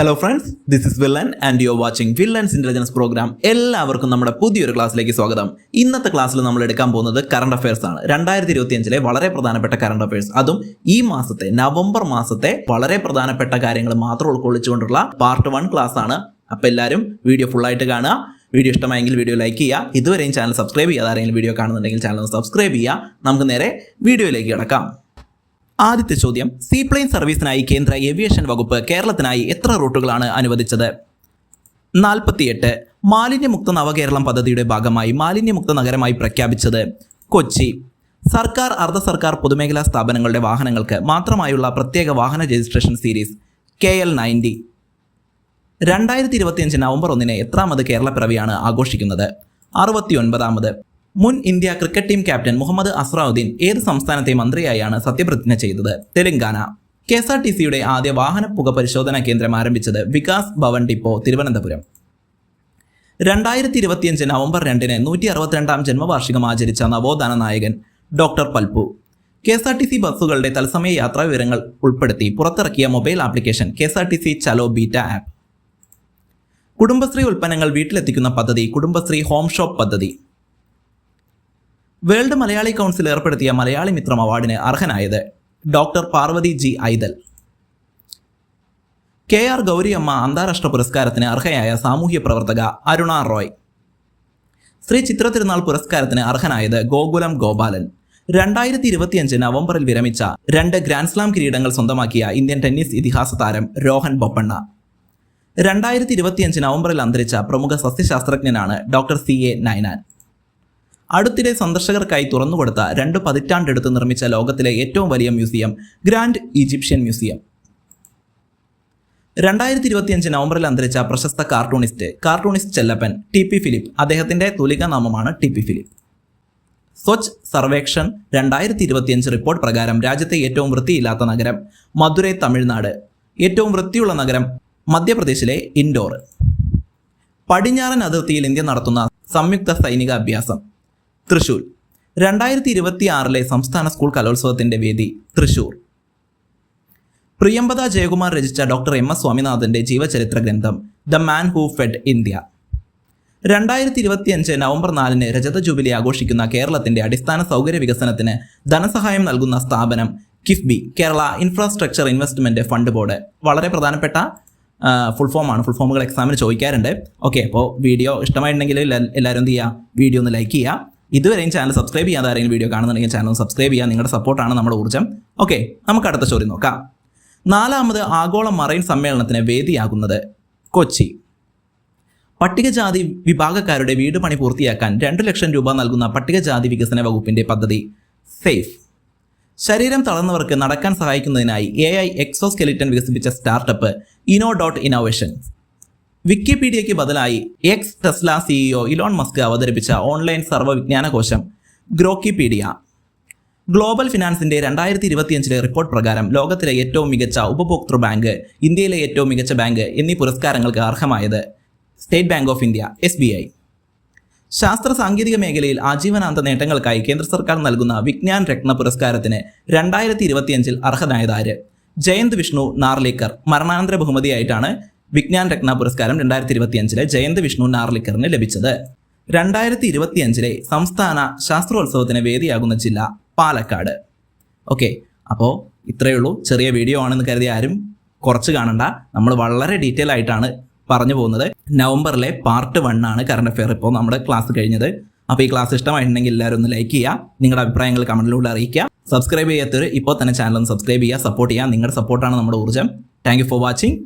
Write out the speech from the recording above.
Hello friends this is villain and you watching villains intelligence program എല്ലാവർക്കും നമ്മുടെ പുതിയൊരു ക്ലാസ്സിലേക്ക് സ്വാഗതം. ഇന്നത്തെ ക്ലാസ്സിൽ നമ്മൾ എടുക്കാൻ പോകുന്നത് കറണ്ട് അഫയേഴ്സ് ആണ്. രണ്ടായിരത്തി ഇരുപത്തി അഞ്ചിലെ വളരെ പ്രധാനപ്പെട്ട കറണ്ട് അഫയേഴ്സ് അതും ഈ മാസത്തെ നവംബർ മാസത്തെ വളരെ പ്രധാനപ്പെട്ട കാര്യങ്ങൾ മാത്രം ഉൾക്കൊള്ളിച്ചുകൊണ്ടുള്ള പാർട്ട് വൺ ക്ലാസ് ആണ്. അപ്പോൾ എല്ലാവരും വീഡിയോ ഫുള്ളായിട്ട് കാണുക. വീഡിയോ ഇഷ്ടമായെങ്കിൽ വീഡിയോ ലൈക്ക് ചെയ്യുക. ഇതുവരെയും ചാനൽ സബ്സ്ക്രൈബ് ചെയ്യാതെ ആരെങ്കിലും വീഡിയോ കാണുന്നുണ്ടെങ്കിൽ ചാനൽ സബ്സ്ക്രൈബ് ചെയ്യുക. നമുക്ക് നേരെ വീഡിയോയിലേക്ക് കിടക്കാം. ആദ്യത്തെ ചോദ്യം സീപ്ലെയിൻ സർവീസിനായി കേന്ദ്ര ഏവിയേഷൻ വകുപ്പ് കേരളത്തിനായി എത്ര റൂട്ടുകളാണ് അനുവദിച്ചത്? നാൽപ്പത്തിയെട്ട് മാലിന്യമുക്ത നവകേരളം പദ്ധതിയുടെ ഭാഗമായി മാലിന്യമുക്ത നഗരമായി പ്രഖ്യാപിച്ചത് കൊച്ചി. സർക്കാർ അർദ്ധ സർക്കാർ പൊതുമേഖലാ സ്ഥാപനങ്ങളുടെ വാഹനങ്ങൾക്ക് മാത്രമായുള്ള പ്രത്യേക വാഹന registration series K L ninety. രണ്ടായിരത്തി ഇരുപത്തിയഞ്ച് നവംബർ ഒന്നിന് എത്രാമത് കേരളപ്പിറവിയാണ് ആഘോഷിക്കുന്നത്? അറുപത്തിയൊൻപതാമത്. മുൻ India cricket team captain Mohammad Azharuddin ഏത് സംസ്ഥാനത്തെ മന്ത്രിയായാണ് സത്യപ്രതിജ്ഞ ചെയ്തത്? Telangana. K S R T സിയുടെ ആദ്യ വാഹന പുക പരിശോധനാ കേന്ദ്രം ആരംഭിച്ചത് വികാസ് ഭവൻ ഡിപ്പോ തിരുവനന്തപുരം. രണ്ടായിരത്തി ഇരുപത്തിയഞ്ച് നവംബർ രണ്ടിന് നൂറ്റി അറുപത്തിരണ്ടാം ജന്മവാർഷികം ആചരിച്ച നവോത്ഥാന നായകൻ doctor Palpu. K S R T C ബസ്സുകളുടെ തത്സമയ യാത്രാ വിവരങ്ങൾ ഉൾപ്പെടുത്തി പുറത്തിറക്കിയ mobile application K S R T C Chalo beta app. Kudumbashree ഉൽപ്പന്നങ്ങൾ വീട്ടിലെത്തിക്കുന്ന പദ്ധതി കുടുംബശ്രീ ഹോം ഷോപ്പ് പദ്ധതി. വേൾഡ് മലയാളി കൗൺസിൽ ഏർപ്പെടുത്തിയ മലയാളി മിത്രം അവാർഡിന് അർഹനായത് doctor Parvathy G Aithal K R Gouriamma അന്താരാഷ്ട്ര പുരസ്കാരത്തിന് അർഹയായ സാമൂഹ്യ പ്രവർത്തക അരുണ റോയ്. ശ്രീ ചിത്ര തിരുനാൾ പുരസ്കാരത്തിന് അർഹനായത് ഗോകുലം ഗോപാലൻ. രണ്ടായിരത്തി ഇരുപത്തിയഞ്ച് നവംബറിൽ വിരമിച്ച രണ്ട് ഗ്രാൻഡ്സ്ലാം കിരീടങ്ങൾ സ്വന്തമാക്കിയ ഇന്ത്യൻ ടെന്നീസ് ഇതിഹാസ താരം രോഹൻ ബൊപ്പണ്ണ. രണ്ടായിരത്തി ഇരുപത്തിയഞ്ച് നവംബറിൽ അന്തരിച്ച പ്രമുഖ സസ്യശാസ്ത്രജ്ഞനാണ് ഡോക്ടർ സി എ നൈനാൻ അടുത്തിടെ സന്ദർശകർക്കായി തുറന്നുകൊടുത്ത രണ്ട് പതിറ്റാണ്ടെടുത്ത് നിർമ്മിച്ച ലോകത്തിലെ ഏറ്റവും വലിയ മ്യൂസിയം ഗ്രാൻഡ് ഈജിപ്ഷ്യൻ മ്യൂസിയം. രണ്ടായിരത്തി ഇരുപത്തിയഞ്ച് നവംബറിൽ അന്തരിച്ച പ്രശസ്ത cartoonist cartoonist Chellappan T P Philip. അദ്ദേഹത്തിന്റെ തുലിക നാമമാണ് T P Philip. Swachh Survekshan രണ്ടായിരത്തി ഇരുപത്തിയഞ്ച് റിപ്പോർട്ട് പ്രകാരം രാജ്യത്തെ ഏറ്റവും വൃത്തിയില്ലാത്ത നഗരം മധുരൈ തമിഴ്നാട്. ഏറ്റവും വൃത്തിയുള്ള നഗരം മധ്യപ്രദേശിലെ ഇൻഡോർ. പടിഞ്ഞാറൻ അതിർത്തിയിൽ ഇന്ത്യ നടത്തുന്ന സംയുക്ത സൈനിക അഭ്യാസം തൃശൂർ. രണ്ടായിരത്തി ഇരുപത്തി ആറിലെ സംസ്ഥാന സ്കൂൾ കലോത്സവത്തിന്റെ വേദി തൃശൂർ. പ്രിയംബദ ജയകുമാർ രചിച്ച ഡോക്ടർ എം എസ് സ്വാമിനാഥന്റെ ജീവചരിത്ര ഗ്രന്ഥം the man who fed India. രണ്ടായിരത്തി ഇരുപത്തിയഞ്ച് നവംബർ നാലിന് രജത ജൂബിലി ആഘോഷിക്കുന്ന കേരളത്തിന്റെ അടിസ്ഥാന സൗകര്യ വികസനത്തിന് ധനസഹായം നൽകുന്ന സ്ഥാപനം KIIFB Kerala infrastructure investment fund board. വളരെ പ്രധാനപ്പെട്ട ഫുൾ ഫോമാണ് ഫുൾ ഫോമുകൾ എക്സാമിന് ചോദിക്കാറുണ്ട്. ഓക്കെ അപ്പോൾ വീഡിയോ ഇഷ്ടമായിട്ടുണ്ടെങ്കിൽ എല്ലാവരും എന്ത് ചെയ്യുക? വീഡിയോ ഒന്ന് ലൈക്ക് ചെയ്യുക. ഇതുവരെയും ചാനൽ സബ്സ്ക്രൈബ് ചെയ്യാതെ ആരെങ്കിലും വീഡിയോ കാണുന്നുണ്ടെങ്കിൽ ചാനൽ സബ്സ്ക്രൈബ് ചെയ്യുക. നിങ്ങളുടെ സപ്പോർട്ടാണ് നമ്മുടെ ഊർജം. ഓക്കെ നമുക്ക് അടുത്ത ചോദ്യം നോക്കാം. നാലാമത് ആഗോള മറൈൻ സമ്മേളനത്തിന് വേദിയാകുന്നത് കൊച്ചി. പട്ടികജാതി വിഭാഗക്കാരുടെ വീട് പണി പൂർത്തിയാക്കാൻ രണ്ട് ലക്ഷം രൂപ നൽകുന്ന പട്ടികജാതി വികസന വകുപ്പിന്റെ പദ്ധതി സേഫ്. ശരീരം തളർന്നവർക്ക് നടക്കാൻ സഹായിക്കുന്നതിനായി എ ഐ എക്സോസ്കെലിറ്റൻ വികസിപ്പിച്ച സ്റ്റാർട്ടപ്പ് ഇനോ ഡോട്ട് ഇന്നോവേഷൻ വിക്കിപീഡിയയ്ക്ക് ബദലായി X Tesla CEO Elon Musk അവതരിപ്പിച്ച ഓൺലൈൻ സർവവിജ്ഞാനകോശം ഗ്രോക്കിപീഡിയ. ഗ്ലോബൽ ഫിനാൻസിന്റെ രണ്ടായിരത്തി ഇരുപത്തിയഞ്ചിലെ റിപ്പോർട്ട് പ്രകാരം ലോകത്തിലെ ഏറ്റവും മികച്ച ഉപഭോക്തൃ ബാങ്ക് ഇന്ത്യയിലെ ഏറ്റവും മികച്ച ബാങ്ക് എന്നീ പുരസ്കാരങ്ങൾക്ക് അർഹമായത് State Bank of India S B I ശാസ്ത്ര സാങ്കേതിക മേഖലയിൽ ആജീവനാന്ത നേട്ടങ്ങൾക്കായി കേന്ദ്ര സർക്കാർ നൽകുന്ന വിജ്ഞാൻ രത്ന പുരസ്കാരത്തിന് രണ്ടായിരത്തി ഇരുപത്തിയഞ്ചിൽ അർഹനായതാര് ജയന്ത് വിഷ്ണു നാർലേക്കർ മരണാനന്തര ബഹുമതിയായിട്ടാണ് വിജ്ഞാൻ രത്ന പുരസ്കാരം രണ്ടായിരത്തി ഇരുപത്തിയഞ്ചിലെ ജയന്ത് വിഷ്ണു നാർലിക്കറിന് ലഭിച്ചത്. രണ്ടായിരത്തി ഇരുപത്തിയഞ്ചിലെ സംസ്ഥാന ശാസ്ത്രോത്സവത്തിന് വേദിയാകുന്ന ജില്ല പാലക്കാട്. ഓക്കെ അപ്പോൾ ഇത്രയേ ഉള്ളൂ. ചെറിയ വീഡിയോ ആണെന്ന് കരുതി ആരും കുറച്ച് കാണണ്ട. നമ്മൾ വളരെ ഡീറ്റെയിൽ ആയിട്ടാണ് പറഞ്ഞു പോകുന്നത്. നവംബറിലെ പാർട്ട് വൺ ആണ് കറണ്ട് അഫെയർ ഇപ്പോൾ നമ്മുടെ ക്ലാസ് കഴിഞ്ഞത്. അപ്പോൾ ഈ ക്ലാസ് ഇഷ്ടമായിട്ടുണ്ടെങ്കിൽ എല്ലാവരും ഒന്ന് ലൈക്ക് ചെയ്യുക. നിങ്ങളുടെ അഭിപ്രായങ്ങൾ കമന്റിലൂടെ അറിയിക്കുക. സബ്സ്ക്രൈബ് ചെയ്യാത്തവർ ഇപ്പോൾ തന്നെ ചാനൽ ഒന്ന് സബ്സ്ക്രൈബ് ചെയ്യുക. സപ്പോർട്ട് ചെയ്യുക. നിങ്ങളുടെ സപ്പോർട്ടാണ് നമ്മുടെ ഊർജം. Thank for watching